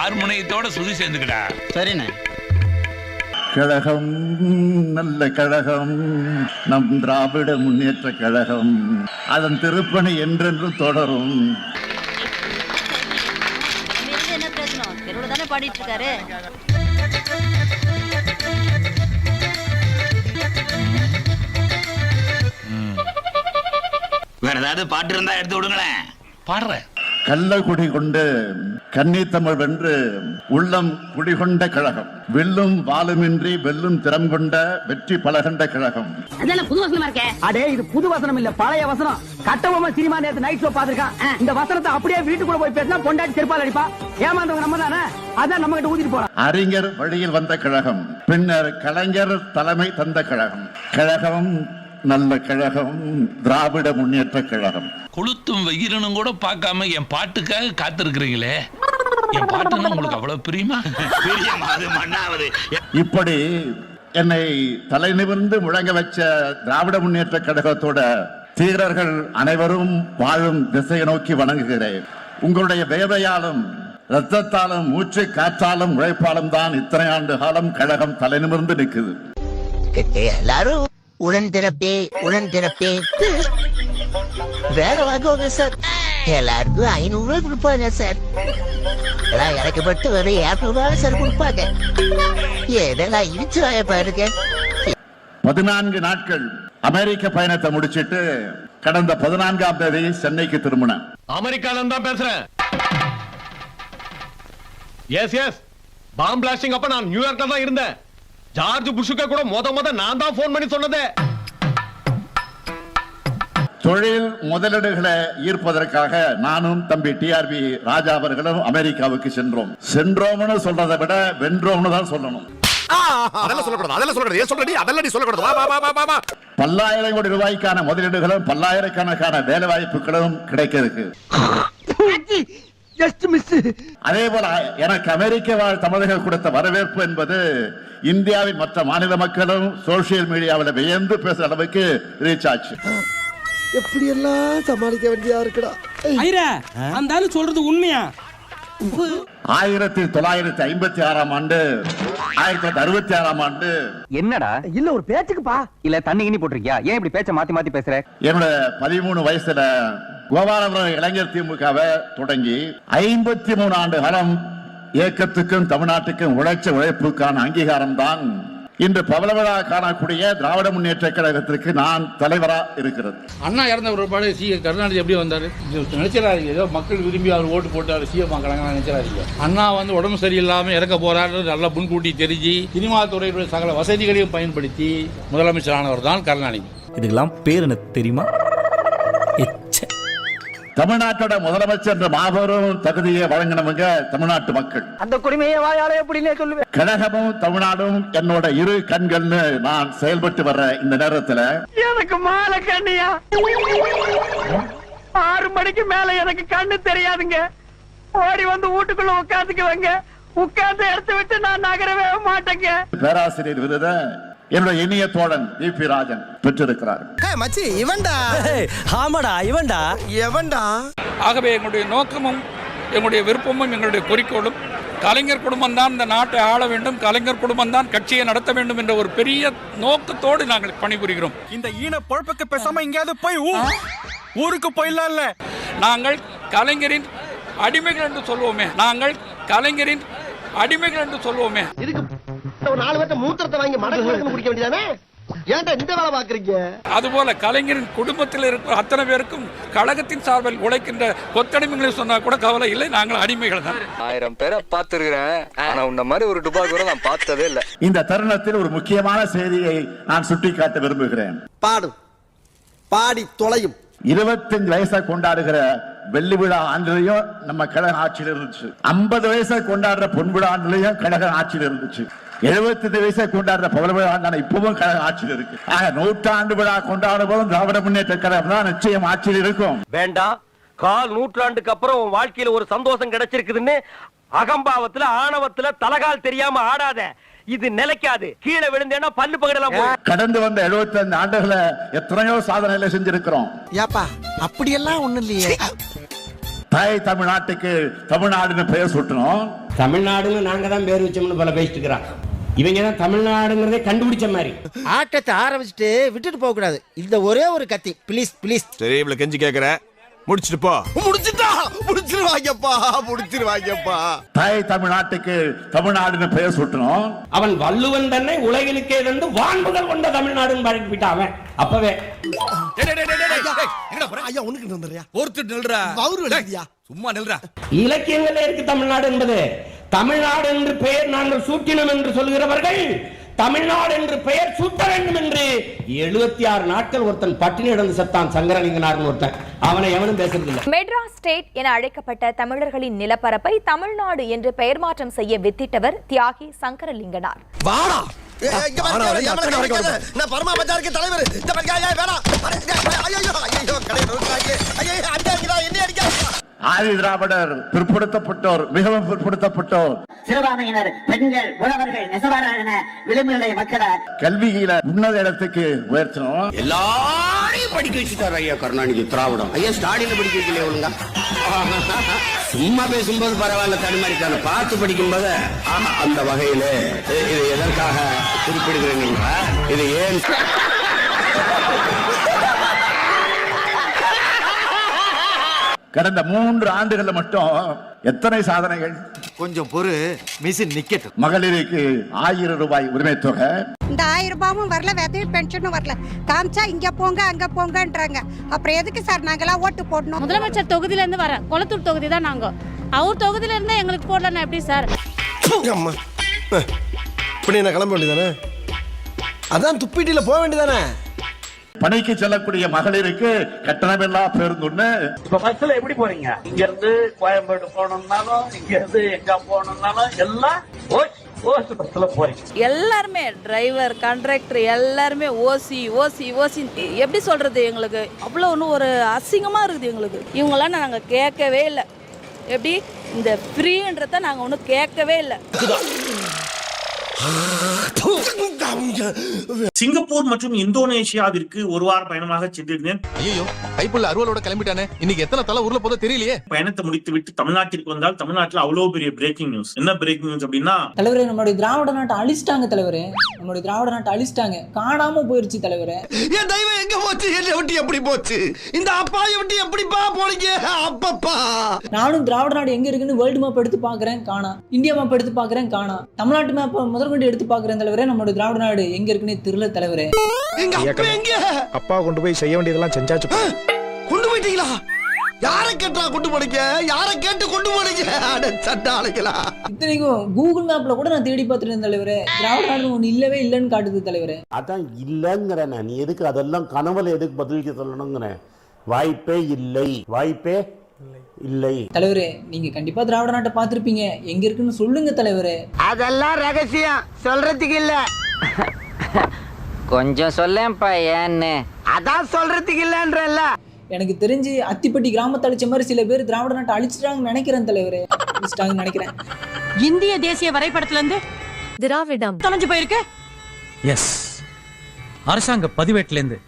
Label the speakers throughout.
Speaker 1: ஹார்மோனியத்தோட சுதி சேர்ந்துக்கடா.
Speaker 2: சரிண்ணே.
Speaker 3: கழகம் நல்ல கழகம் நம் திராவிட முன்னேற்ற கழகம். அதன் திருப்பணி என்றென்றும் தொடரும்.
Speaker 4: பாடிட்டு இருக்காரு
Speaker 2: வேற ஏதாவது பாட்டு இருந்தா எடுத்து விடுங்களேன்.
Speaker 1: பாடுறேன்.
Speaker 3: கள்ள குடி கொண்டு கன்னித்தமிழ் வென்று உள்ளம் குடிகொண்ட கழகம். வில்லும் வாளுமின்றி வெல்லும் திறம் கொண்ட வெற்றி பலகண்ட கழகம்.
Speaker 5: அதெல்லாம் புது வசனமா இருக்கே?
Speaker 6: அடே இது புது வசனம் இல்ல பழைய வசனம். கட்டபொம்மன் சினிமா நேத்து நைட் ஷோ பாத்திருக்கான் இந்த வசனத்தை அப்படியே வீட்டுக்குள்ள போய் பேசினா பொண்டாட்டி செருப்பால் அடிப்பா. ஏமாந்தவங்க நம்ம தானே? அதான் நம்ம கிட்ட ஊதிட்டு போறான்.
Speaker 3: அறிஞர் வழியில் வந்த கழகம். பின்னர் கலைஞர் தலைமை தந்த கழகம். கழகம் நல்ல கழகம் திராவிட முன்னேற்ற கழகம்.
Speaker 1: கொளுத்தும் வெயிலனும் கூட பார்க்காம என் பாட்டுக்காக காத்திருக்கிறீங்களே? என் பாட்டுன்னா உங்களுக்கு அவ்வளவு பிரியமா?
Speaker 2: மண்ணாவது.
Speaker 3: இப்படி என்னை தலை நிமிர்ந்து முழங்க வச்ச திராவிட முன்னேற்ற கழகத்தோட தீரர்கள் அனைவரும் வாழும் திசையை நோக்கி வணங்குகிறேன். உங்களுடைய வேதையாலும் ரத்தத்தாலும் மூச்சு காற்றாலும் உழைப்பாலும் தான் இத்தனை ஆண்டு காலம் கழகம் தலை நிமிர்ந்து நிற்குது.
Speaker 7: எல்லாரும் உடன் திறப்பே உடன் திறப்பே வேற வாங்குவாங்க சார் எல்லாருக்கும் ஐநூறு ரூபாய் கொடுப்பாங்க சார் எல்லாம் இறக்கப்பட்டு வெறும் இரநூறு ரூபாய் சார் கொடுப்பாங்க. ஏதெல்லாம் இடிச்சு வாய பாருங்க.
Speaker 3: பதினான்கு நாட்கள் அமெரிக்க பயணத்தை முடிச்சிட்டு கடந்த பதினான்காம் தேதி சென்னைக்கு திரும்பினேன்.
Speaker 8: அமெரிக்கால தான் பேசுறேன். எஸ் எஸ் பாம் பிளாஸ்டிங் அப்ப நான் நியூயார்க்ல தான் இருந்தேன். ஜார்ஜ் புஷுக்க கூட மொத மொத நான் தான் போன் பண்ணி சொன்னதே.
Speaker 3: தொழில் முதலீடுகளை ஈர்ப்பதற்காக நானும் தம்பி டிஆர்பி ராஜா அவர்களும் அமெரிக்காவுக்கு சென்றோம். சென்றோம்னு சொல்றதை விட வென்றோம்னு தான் சொல்லணும்.
Speaker 9: அதெல்லாம் சொல்லக்கூடாது. அதெல்லாம் சொல்லக்கூடாது. ஏன் சொல்றடி? அதெல்லாம் நீ சொல்லக்கூடாது. வா வா வா வா, வா. வா
Speaker 3: பல்லாயிரம் கோடி ரூபாய்க்கான முதலீடுகளும் பல்லாயிரக்கணக்கான வேலை வாய்ப்புகளும் கிடைக்க இருக்கு.
Speaker 6: ஜஸ்ட் மிஸ்
Speaker 3: அதே போல எனக்கு அமெரிக்க வாழ் தமிழர்கள் கொடுத்த வரவேற்பு என்பது இந்தியாவின் மற்ற மாநில மக்களும் சோசியல் மீடியாவில் வியந்து பேசுற அளவுக்கு ரீச் ஆச்சு.
Speaker 10: எப்படி எல்லாம் சமாளிக்க வேண்டியதா இருக்குடா.
Speaker 6: ஐரா அந்த சொல்றது உண்மையா?
Speaker 3: ஆயிரத்தி தொள்ளாயிரத்தி ஐம்பத்தி ஆறாம் ஆண்டு ஆயிரத்தி தொள்ளாயிரத்தி அறுபத்தி ஆறாம் ஆண்டு.
Speaker 6: என்னடா? இல்ல ஒரு பேச்சுக்குப்பா. இல்ல தண்ணி கிண்ணி போட்டிருக்கியா? ஏன் இப்படி பேச்ச மாத்தி மாத்தி பேசுற?
Speaker 3: என்னோட பதிமூணு வயசுல கோபாலபுரம் இளைஞர் திமுகவை தொடங்கி ஐம்பத்தி மூணு ஆண்டு காலம் இயக்கத்துக்கும் தமிழ்நாட்டுக்கும் உழைச்ச உழைப்புக்கான அங்கீகாரம் தான் இன்று பவள விழா காணக்கூடிய திராவிட முன்னேற்ற கழகத்திற்கு நான் தலைவரா இருக்கிறது.
Speaker 11: அண்ணா இறந்த ஒரு பாடு சி கருணாநிதி எப்படி வந்தார்? நினைச்சிடாதீங்க. ஏதோ மக்கள் விரும்பி அவர் ஓட்டு போட்டு அவர் சிஎம் ஆக்கிறாங்க நினைச்சிடாதீங்க. அண்ணா வந்து உடம்பு சரியில்லாமல் இறக்க போறாரு நல்லா முன்கூட்டி தெரிஞ்சு சினிமா துறையுடைய சகல வசதிகளையும் பயன்படுத்தி முதலமைச்சரானவர் தான் கருணாநிதி.
Speaker 10: இதுக்கெல்லாம் பேர் எனக்கு தெரியுமா?
Speaker 3: தமிழ்நாட்டோட முதலமைச்சர் என்ற மாபெரும் தகுதியை வழங்கினவங்க தமிழ்நாட்டு மக்கள்.
Speaker 6: அந்த குடிமையை வாயாலே எப்படின்னே சொல்லுவேன்.
Speaker 3: கழகமும் தமிழ்நாடும் என்னோட இரு கண்கள்னு நான் செயல்பட்டு வர்ற இந்த நேரத்துல
Speaker 6: எனக்கு மாலை கண்ணியா? ஆறு மணிக்கு மேல எனக்கு கண்ணு தெரியாதுங்க. ஓடி வந்து வீட்டுக்குள்ள உட்காந்துக்குவாங்க. உட்கார்ந்து எடுத்து விட்டு நான் நகரவே மாட்டேங்க.
Speaker 3: பேராசிரியர் விருதை என்னோட இனிய தோழன் வி பி ராஜன் பெற்றிருக்கிறார்.
Speaker 10: மச்சி இவன்டா. ஆமாடா இவன்டா. எவன்டா?
Speaker 11: ஆகவே எங்களுடைய நோக்கமும் எங்களுடைய விருப்பமும் எங்களுடைய குறிக்கோளும் கலைஞர் குடும்பம் தான் இந்த நாட்டை ஆள வேண்டும் கலைஞர் குடும்பம் தான் கட்சியை நடத்த வேண்டும் என்ற ஒரு பெரிய நோக்கத்தோடு நாங்கள் பணிபுரிகிறோம்.
Speaker 8: இந்த ஈன பொழப்புக்கு பேசாம எங்கேயாவது போய் ஊருக்கு போயிடலாம் இல்ல.
Speaker 11: நாங்கள் கலைஞரின் அடிமைகள் என்று சொல்வோமே நாங்கள் கலைஞரின் அடிமைகள் என்று சொல்வோமே.
Speaker 10: ஒரு நாலு பேர்த்த மூத்திரத்தை வாங்கி மடக்கு குடிக்க வேண்டியதானே? ஏன்டா இந்த வேலை பாக்குறீங்க
Speaker 11: அதுபோல கலைஞரின் குடும்பத்தில் இருக்கிற அத்தனை பேருக்கும் கழகத்தின் சார்பில் உழைக்கின்ற கொத்தடிமைகளை சொன்னா கூட கவலை இல்லை நாங்கள் அடிமைகள் தான்.
Speaker 8: ஆயிரம் பேரை பார்த்திருக்கிறேன். ஆனா உன்ன மாதிரி ஒரு டுபாய் கூட நான் பார்த்ததே இல்ல.
Speaker 3: இந்த தருணத்தில் ஒரு முக்கியமான செய்தியை நான் சுட்டிக்காட்ட விரும்புகிறேன்.
Speaker 10: பாடும். பாடி தொலையும்.
Speaker 3: இருபத்தஞ்சு வயசை கொண்டாடுகிற வெள்ளி விழா ஆண்டுலயும் நம்ம கழக ஆட்சியில் இருந்துச்சு. ஐம்பது வயசை கொண்டாடுற பொன் விழா ஆண்டுலயும் கழக ஆட்சியில் இருந்துச்சு. எழுபத்தஞ்சு வயசை கொண்டாடுற பவள விழா இப்பவும் ஆட்சியில் இருக்கு. ஆக நூற்றாண்டு விழா கொண்டாடும் போதும் திராவிட முன்னேற்ற கழகம் தான் நிச்சயம் ஆட்சியில் இருக்கும்.
Speaker 6: வேண்டாம். கால் நூற்றாண்டுக்கு அப்புறம் வாழ்க்கையில ஒரு சந்தோஷம் கிடைச்சிருக்குதுன்னு அகம்பாவத்துல ஆணவத்துல தலகால் தெரியாம ஆடாத. இது நிலைக்காது. கீழே விழுந்தேன்னா பல்லு பகடலாம்
Speaker 3: கடந்து வந்த 75 ஆண்டுகளை எத்தனையோ சாதனைகளை செஞ்சிருக்கிறோம்.
Speaker 10: ஏப்பா அப்படியெல்லாம் ஒண்ணு இல்லையே.
Speaker 3: தாய் தமிழ்நாட்டுக்கு தமிழ்நாடுன்னு பெயர் சுட்டணும்.
Speaker 6: தமிழ்நாடுன்னு நாங்க தான் பேர் வச்சோம்னு பல பேசிட்டு இருக்கிறாங்க. இவங்க தான் தமிழ்நாடுங்கிறதே கண்டுபிடிச்ச மாதிரி.
Speaker 10: ஆட்டத்தை ஆரம்பிச்சுட்டு விட்டுட்டு போக கூடாது. இந்த ஒரே ஒரு கத்தி. ப்ளீஸ் ப்ளீஸ்
Speaker 12: சரி இவ்வளவு கெஞ்சி கேக்குற. முடிச்சிட்டு போ.
Speaker 10: முடிச்சுட்டா? முடிச்சிருவாங்கப்பா முடிச்சிருவாங்கப்பா.
Speaker 3: தாய் தமிழ்நாட்டுக்கு தமிழ்நாடுன்னு பெயர் சுட்டணும்.
Speaker 6: அவன் வள்ளுவன் தன்னை உலகிலுக்கே தந்து வான்புகள் கொண்ட தமிழ்நாடுன்னு பழக்கி போயிட்டான் அவன். அப்பவே.
Speaker 10: ஐயா உனக்கு வந்துடுறியா
Speaker 12: ஒருத்தர் நில்றா.
Speaker 10: அவரு
Speaker 12: சும்மா நில்றா.
Speaker 6: இலக்கியங்களே இருக்கு தமிழ்நாடு என்பது. தமிழ்நாடு என்று பெயர் நாங்கள் சூட்டினோம் என்று சொல்கிறவர்கள் தமிழ்நாடு என்று பெயர் சூட்ட வேண்டும் என்று எழுபத்தி ஆறு நாட்கள் ஒருத்தன் பட்டினி இடந்து செத்தான் சங்கரலிங்கனார்னு ஒருத்தன். அவனை எவனும் பேசுறது இல்ல
Speaker 5: மெட்ராஸ் ஸ்டேட் என அழைக்கப்பட்ட தமிழர்களின் நிலப்பரப்பை தமிழ்நாடு என்று பெயர் மாற்றம் செய்ய வித்திட்டவர் தியாகி சங்கரலிங்கனார்.
Speaker 10: வாடா! நான் பரமா பஜாருக்கு தலைவர்.
Speaker 3: ஆதி திராவிடர் பிற்படுத்தப்பட்டோர் மிகவும் பிற்படுத்தப்பட்டோர்.
Speaker 4: சிறுபான்மையினர் பெண்கள் உழவர்கள் நெசவாளர் விளிம்புநிலை மக்களை
Speaker 3: கல்வியில உன்னத இடத்துக்கு உயர்த்தணும்.
Speaker 2: எல்லாரையும் படிக்க வச்சுட்டாரு ஐயா கருணாநிதி திராவிடம். ஐயா ஸ்டாலின் படிக்க வைக்கல ஒழுங்கா? சும்மா பேசும்போது பரவாயில்ல தடுமாறிக்கான பார்த்து படிக்கும்போது ஆஹா, அந்த வகையில இது எதற்காக குறிப்பிடுகிறேன் இது ஏன்
Speaker 3: கடந்த மூன்று ஆண்டுகள்ல மட்டும் எத்தனை சாதனைகள்?
Speaker 10: கொஞ்சம் பொறு மிஷின் நிக்கட்டும்.
Speaker 3: மகளிருக்கு ஆயிரம் ரூபாய் உரிமை தொகை.
Speaker 4: இந்த ஆயிரம் ரூபாயும் வரல விதவி பென்ஷனும் வரல. காமிச்சா இங்க போங்க அங்க போங்கன்றாங்க. அப்புறம் எதுக்கு சார் நாங்கெல்லாம் ஓட்டு போடணும்?
Speaker 5: முதலமைச்சர் தொகுதியில இருந்து வர கொளத்தூர் தொகுதி தான் நாங்க. அவர் தொகுதியில இருந்தா எங்களுக்கு போடலன்னா எப்படி சார்?
Speaker 10: இப்படி நான் கிளம்ப வேண்டியதானே? அதான் துப்பிட்டில போக வேண்டியதானே?
Speaker 3: பணிக்கு செல்லக்கூடிய மகளிருக்கு கட்டணமில்லா பேருந்துன்னு
Speaker 6: இப்ப பஸ்ல எப்படி போறீங்க? இங்க இருந்து கோயம்பேடு போகணும்னாலும் இங்க இருந்து எங்க போகணும்னாலும் எல்லாம் ஓசி பஸ்ல போறீங்க.
Speaker 4: எல்லாருமே டிரைவர் கண்டக்டர் எல்லாருமே ஓசி ஓசி ஓசி. எப்படி சொல்றது எங்களுக்கு? அவ்வளோ ஒன்றும் ஒரு அசிங்கமா இருக்குது எங்களுக்கு. இவங்களாம் நாங்கள் கேட்கவே இல்லை. எப்படி? இந்த ஃப்ரீன்றத நாங்கள் ஒன்றும் கேட்கவே இல்லை.
Speaker 6: சிங்கப்பூர் மற்றும் இந்தோனேஷியாவிற்கு ஒரு வார பயணமாக சென்றிருந்தேன்.
Speaker 12: ஐயோ கைப்புள்ள அறுவலோட கிளம்பிட்டானே. இன்னைக்கு எத்தனை தலை ஊர்ல போதோ தெரியலையே.
Speaker 6: பயணத்தை முடித்து விட்டு தமிழ்நாட்டிற்கு வந்தால் தமிழ்நாட்டில் அவ்வளவு பெரிய பிரேக்கிங் நியூஸ் என்ன பிரேக்கிங் நியூஸ் அப்படின்னா
Speaker 13: தலைவரே நம்மளுடைய திராவிட நாட்டை அழிச்சிட்டாங்க தலைவரே. நம்மளுடைய திராவிட நாட்டை அழிச்சிட்டாங்க. காணாம போயிருச்சு தலைவரே.
Speaker 10: என் தெய்வம் எங்க போச்சு? என்னை விட்டு எப்படி போச்சு? இந்த அப்பாயை விட்டு எப்படிப்பா போனீங்க? அப்பப்பா.
Speaker 13: நானும் திராவிட நாடு எங்க இருக்குன்னு வேர்ல்டு மேப் எடுத்து பாக்குறேன் காணா. இந்தியா மேப் எடுத்து பாக்குறேன் காணா. தமிழ்நாட்டு மேப் முதற்கொண்டு எடுத்து பாக்குறேன் தலைவரே. நம்மளுடைய திராவிட நாடு எங்க இருக்குன்னு தெரியல தலைவரே.
Speaker 10: எங்க அப்பா
Speaker 8: கொண்டு போய் செய்ய வேண்டியதெல்லாம் செஞ்சாச்சு.
Speaker 10: கொண்டு போயிட்டீங்களா? யாரை கேட்டா கொண்டு போனீங்க? யாரை கேட்டு கொண்டு போனீங்க? அட சட்டாளைங்களா
Speaker 13: இத்தனைக்கும் கூகுள் மேப்ல கூட நான் தேடி பார்த்துட்டு இருந்தேன் தலைவரே. திராவிட நாடு ஒண்ணு இல்லவே இல்லைன்னு காட்டுது தலைவரே.
Speaker 2: அதான் இல்லங்கிறேன் நீ எதுக்கு அதெல்லாம் கனவுல எதுக்கு பதிலுக்கு சொல்லணுங்கிறேன் வாய்ப்பே இல்லை. வாய்ப்பே இல்லை.
Speaker 13: தலைவரே நீங்க கண்டிப்பா திராவிட நாட்டை பார்த்திருப்பீங்க. எங்க இருக்குன்னு சொல்லுங்க தலைவரே.
Speaker 14: அதெல்லாம் ரகசியம். சொல்றதுக்கு இல்ல.
Speaker 4: கொஞ்சம் சொல்லேன்ப்பா ஏன்னு.
Speaker 14: அதான் சொல்றதுக்கு இல்லன்றல்ல.
Speaker 13: எனக்கு தெரிஞ்சு அத்திப்பட்டி கிராமத்தை அழிச்ச மாதிரி சில பேர் திராவிட நாட்டை அழிச்சிட்டாங்கன்னு நினைக்கிறேன் தலைவரே. அழிச்சிட்டாங்கன்னு நினைக்கிறேன்.
Speaker 4: இந்திய தேசிய வரைபடத்துல இருந்து
Speaker 5: திராவிடம்.
Speaker 4: தொலைஞ்சு போயிருக்கு?
Speaker 15: எஸ் அரசாங்க பதிவேட்டுல இருந்து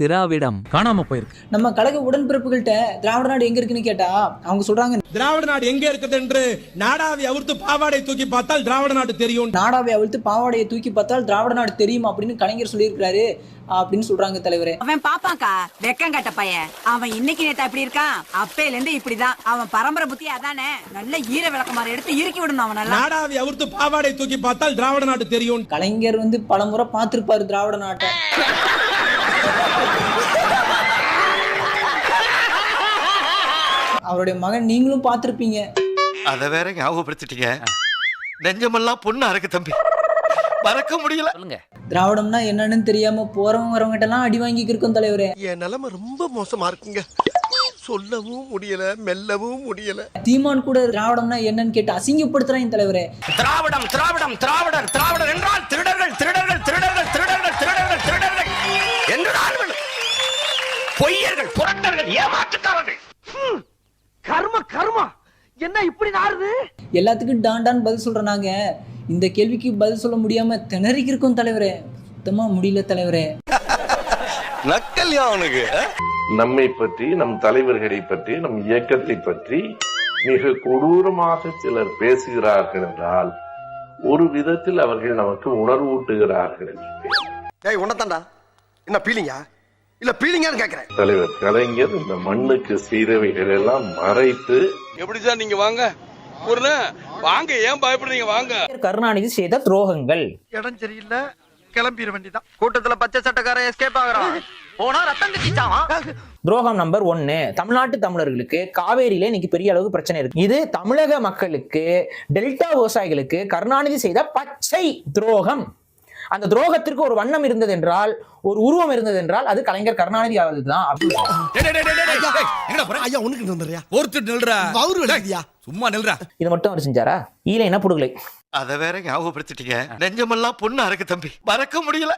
Speaker 15: திராவிடம். காணாம போயிருக்கு.
Speaker 13: நம்ம கழக உடன்பிறப்புகள்கிட்ட திராவிட நாடு எங்க இருக்குன்னு கேட்டா அவங்க சொல்றாங்க
Speaker 8: திராவிட நாடு எங்க இருக்குது என்று நாடாவை அவிர்த்து பாவாடை தூக்கி பார்த்தால் திராவிட நாடு தெரியும்.
Speaker 13: நாடாவை அவிழ்த்து பாவாடையை தூக்கி பார்த்தால் திராவிட நாடு தெரியும் அப்படின்னு கலைஞர் சொல்லியிருக்கிறாரு அப்படின்னு சொல்றாங்க தலைவரே.
Speaker 4: அவன் பாப்பாக்கா வெக்கம் கட்ட பையன். அவன் இன்னைக்கு நேத்தா இப்படி இருக்கான். அப்பையில இருந்து இப்படிதான். அவன் பரம்பரை புத்தி அதானே. நல்ல ஈர விளக்கமாற எடுத்து இறுக்கி விடணும் அவன் நல்லா.
Speaker 8: நாடாவை அவிர்த்து பாவாடை தூக்கி பார்த்தால் திராவிட நாடு தெரியும்.
Speaker 13: கலைஞர் வந்து பலமுறை பார்த்திருப்பாரு திராவிட நாட்டை. அவருடைய மகன் நீங்களும் பார்த்திருப்பீங்க.
Speaker 10: அத வேற ஞாபகப்படுத்திட்டீங்க. நெஞ்சமெல்லாம் பொண்ணா இருக்கு தம்பி. மறக்க முடியல.
Speaker 13: திராவிடம்னா என்னன்னு தெரியாம போறவங்க வரவங்கிட்ட எல்லாம் அடி வாங்கி இருக்கோம் தலைவரே.
Speaker 10: என் நிலைமை ரொம்ப மோசமா இருக்குங்க. சொல்லவும் முடியல மெல்லவும் முடியல.
Speaker 13: தீமான் கூட திராவிடம்னா என்னன்னு கேட்டு அசிங்கப்படுத்துறாங்க தலைவரே.
Speaker 6: திராவிடம் திராவிடம் திராவிடர் திராவிடர் என்றால் திருடர்கள் திருடர்கள் திருடர்கள் பொய்யர்கள் புரட்டர்கள் ஏமாற்றுக்காரர்கள்.
Speaker 10: கர்ம கர்மா. என்ன இப்படி நாருது
Speaker 13: எல்லாத்துக்கும் டாண்டான்னு பதில் சொல்ற நாங்க இந்த கேள்விக்கு பதில் சொல்ல முடியாம திணறிக்கு இருக்கோம் தலைவரே. சுத்தமா முடியல தலைவரே.
Speaker 10: நக்கல்யா அவனுக்கு
Speaker 12: நம்மை பற்றி நம் தலைவர்களை பற்றி நம் இயக்கத்தை பற்றி மிக கொடூரமாக சிலர் பேசுகிறார்கள் என்றால் ஒரு விதத்தில் அவர்கள் நமக்கு உணர்வூட்டுகிறார்கள்.
Speaker 10: ஏய் உன்னதாண்டா என்ன பீலிங்கா இல்ல பீலிங்கான்னு கேக்குறேன்.
Speaker 12: தலைவர் கலைஞர் இந்த மண்ணுக்கு செய்தவைகள் எல்லாம் மறைத்து
Speaker 16: எப்படி சார் நீங்க வாங்க? ஒரு வாங்க ஏன் பயப்படுறீங்க? வாங்க.
Speaker 17: கருணாநிதி செய்த துரோகங்கள்.
Speaker 10: இடம் சரியில்லை கிளம்பிட வேண்டியதான் கூட்டத்துல பச்சை சட்டக்காரன் எஸ்கேப் ஆகுறான். போனா ரத்தம் கட்டிச்சான்
Speaker 17: துரோகம் நம்பர் ஒன்னு தமிழ்நாட்டு தமிழர்களுக்கு காவேரியில இன்னைக்கு பெரிய அளவுக்கு பிரச்சனை இருக்கு. இது தமிழக மக்களுக்கு டெல்டா விவசாயிகளுக்கு கருணாநிதி செய்த பச்சை துரோகம். அந்த துரோகத்திற்கு ஒரு வண்ணம் இருந்தது என்றால் ஒரு உருவம் இருந்தது என்றால் அது கலைஞர் கருணாநிதி ஆவதுதான்
Speaker 10: ஐயா உனக்கு நின்றுறியா ஒருத்தர் நில்றா. அவரு விளையாடியா சும்மா நில்றா.
Speaker 17: இது மட்டும் அவர் செஞ்சாரா? ஈல என்ன புடுகலை.
Speaker 9: அத வேற ஞாபகப்படுத்திட்டீங்க. நெஞ்சமெல்லாம் பொண்ணு அறக்கு தம்பி. மறக்க முடியல.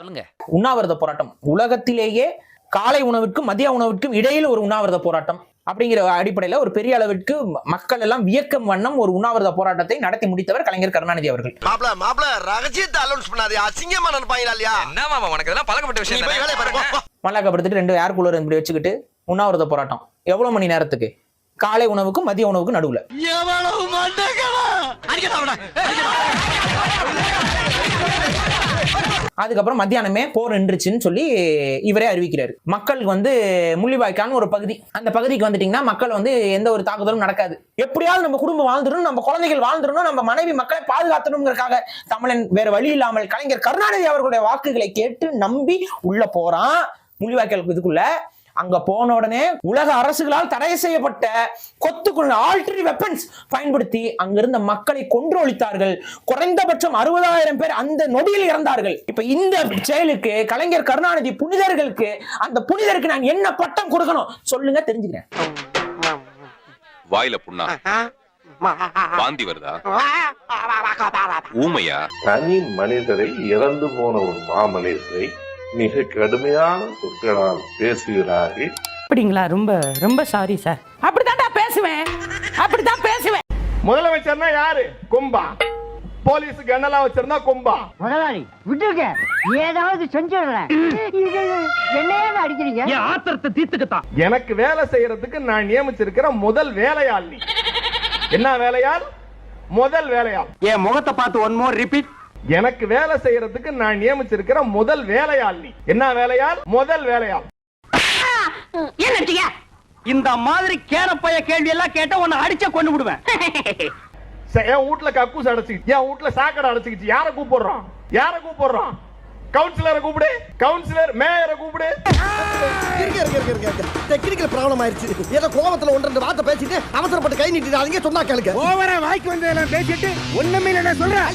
Speaker 17: உண்ணாவிரத போராட்டம். உலகத்திலேயே காலை உணவிற்கும் மதிய உணவிற்கும் இடையில் ஒரு உண்ணாவிரத போராட்டம். அப்படிங்கிற அடிப்படையில ஒரு பெரிய அளவிற்கு மக்கள் எல்லாம் வியக்கும் வண்ணம் ஒரு உண்ணாவிரத போராட்டத்தை நடத்தி முடித்தவர் கலைஞர் கருணாநிதி அவர்கள்.
Speaker 10: மாப்ள மாப்ள ரகசியத்தை அலௌன்ஸ் பண்ணாதே. அசிங்கமா நினைப்பாங்களா இல்லையா? என்ன மாமா உனக்கு இதெல்லாம் பழக்கப்பட்ட விஷயம்.
Speaker 17: மல்லாக்கப்படுத்திட்டு ரெண்டு ஏர் கூலர் இப்படி வச்சுக்கிட்டு உண்ணாவிரத போராட்டம். எவ்வளவு மணி நேரத்துக்கு? காலை உணவுக்கும் மதிய உணவுக்கும் நடுவுல.
Speaker 10: எவ்வளவு
Speaker 17: அதுக்கப்புறம் மத்தியானமே போர் நின்றுச்சுன்னு சொல்லி இவரே அறிவிக்கிறாரு. மக்களுக்கு வந்து முள்ளிவாய்க்கான ஒரு பகுதி. அந்த பகுதிக்கு வந்துட்டீங்கன்னா மக்கள் வந்து எந்த ஒரு தாக்குதலும் நடக்காது. எப்படியாவது நம்ம குடும்பம் வாழ்ந்துடணும் நம்ம குழந்தைகள் வாழ்ந்துடணும் நம்ம மனைவி மக்களை பாதுகாத்தணுங்கிறக்காக தமிழன் வேற வழி இல்லாமல் கலைஞர் கருணாநிதி அவர்களுடைய வாக்குகளை கேட்டு நம்பி உள்ள போறான் முள்ளிவாய்க்கால் இதுக்குள்ள. அங்க போன உடனே உலக அரசுகளால் தடை செய்யப்பட்ட கொத்துக்குள்ள ஆல்டரி வெப்பன்ஸ் பயன்படுத்தி அங்கிருந்த மக்களை கொன்று ஒழித்தார்கள். குறைந்தபட்சம் அறுபதாயிரம் பேர் அந்த நொடியில் இறந்தார்கள். இப்ப இந்த செயலுக்கு கலைஞர் கருணாநிதி புனிதர்களுக்கு அந்த புனிதருக்கு நான் என்ன பட்டம் கொடுக்கணும்? சொல்லுங்க தெரிஞ்சுக்கிறேன்.
Speaker 16: வாயில புண்ணா? வாந்தி வருதா? ஊமையா?
Speaker 12: தனி மனிதரை இறந்து போன ஒரு மாமனிதரை மிக கடுமையான சொற்களால் பேசுகிறார்கள்.
Speaker 18: அப்படிங்களா? ரொம்ப ரொம்ப சாரி சார் அப்படித்தான்டா பேசுவேன். அப்படித்தான் பேசுவேன்.
Speaker 8: முதலமைச்சர்னா யாரு? கும்பா. போலீஸ் கண்ணெல்லாம் வச்சிருந்தா கும்பா?
Speaker 18: முதலாளி விட்டுருக்க ஏதாவது செஞ்சிடுறேன் என்னையே அடிக்கிறீங்க? என் ஆத்திரத்தை தீர்த்துக்கத்தான்.
Speaker 8: எனக்கு வேலை செய்யறதுக்கு நான் நியமிச்சிருக்கிற முதல் வேலையாள். நீ என்ன வேலையாள்? முதல் வேலையாள்.
Speaker 6: என் முகத்தை பார்த்து ஒன் மோர் ரிப்பீட்
Speaker 8: எனக்கு வேலை செய்யறதுக்கு நான் நியமிச்சிருக்கிற முதல் வேலையாள் நீ. என்ன வேலையாள்? முதல் வேலையாள்.
Speaker 18: என்னட்டியா
Speaker 6: இந்த மாதிரி கேரப்பைய கேள்வி எல்லாம் கேட்டா உன்னை அடிச்ச கொண்டு விடுவேன்.
Speaker 8: என் வீட்ல கக்கூஸ் அடைச்சிக்கிச்சு. என் வீட்ல சாக்கடை அடைச்சிக்கிச்சு. யார கூப்பிடுறான்? யார கூப்பிடுறான்? கவுன்சிலரை கூப்பிடு. கவுன்சிலர் மேயரை கூப்பிடு.
Speaker 10: டெக்னிக்கல் ப்ராப்ளம் ஆயிருச்சு ஏதோ கோவத்துல ஒன்று ரெண்டு வார்த்தை பேசிட்டு அவசரப்பட்டு கை நீட்டிடாதீங்க சொன்னா கேளுங்க.
Speaker 6: ஓவரா வாய்க்கு வந்ததெல்லாம் பேசிட்டு ஒண்ணுமே இல்ல சொல்றேன்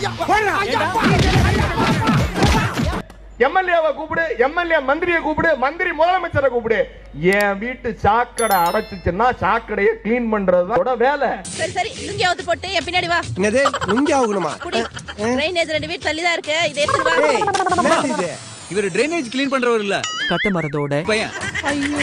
Speaker 8: எம்எல்ஏவை கூப்பிடு எம்எல்ஏ மந்திரியை கூப்பிடு மந்திரி முதலமைச்சரை கூப்பிடு. என் வீட்டு சாக்கடை அடைச்சிச்சுன்னா சாக்கடையை கிளீன் பண்றதோட வேலை.
Speaker 4: சரி சரி லுங்கியாவது போட்டு என் பின்னாடி வா.
Speaker 10: என்னது இங்க ஆகணுமா?
Speaker 4: ட்ரைனேஜ் ரெண்டு வீட்டு தள்ளி தான் இருக்கு இதை எடுத்துட்டு வா.
Speaker 10: இவர் டிரைனேஜ் கிளீன் பண்றவர் இல்ல.
Speaker 18: கட்ட மரத்தோட
Speaker 4: ஐயோ.